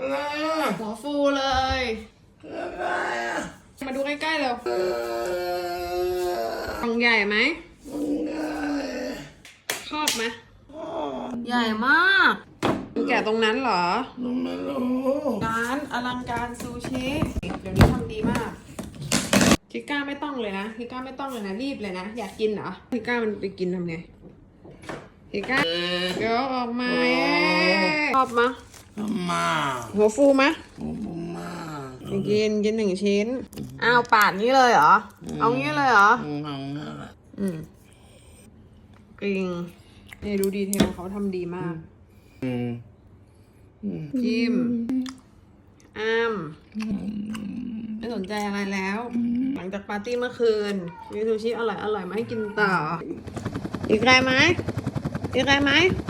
หัวฟูเลย มาดูใกล้ๆเร็วกล่องใหญ่ไหมชอบไหมใหญ่มากแกะตรงนั้นเหรอ ร้านอลังการซูชิ เดี๋ยวนี้ทำดีมากคิก้าไม่ต้องเลยนะคิก้าไม่ต้องเลยนะรีบเลยนะ อยากกินเหรอคิก้ามันไปกินทำไงคิก้าเดี๋ยวออกมาชอบไหม มาหัวฟูมะมาไปกินกินหนึ่งชิ้นอ้าวปาดนี้เลยเหรอ เอางี้เลยเหรอ เอานั่นแหละอืมกริงนี่ดูดีเทลเขาทำดีมาก อืมจิ้มอ้ามไม่สนใจอะไรแล้ว หลังจากปาร์ตี้เมื่อคืนมีซูชิอร่อยอร่อยมาให้กินต่อ อีกไรไหมอีกไรไหมลูกกาย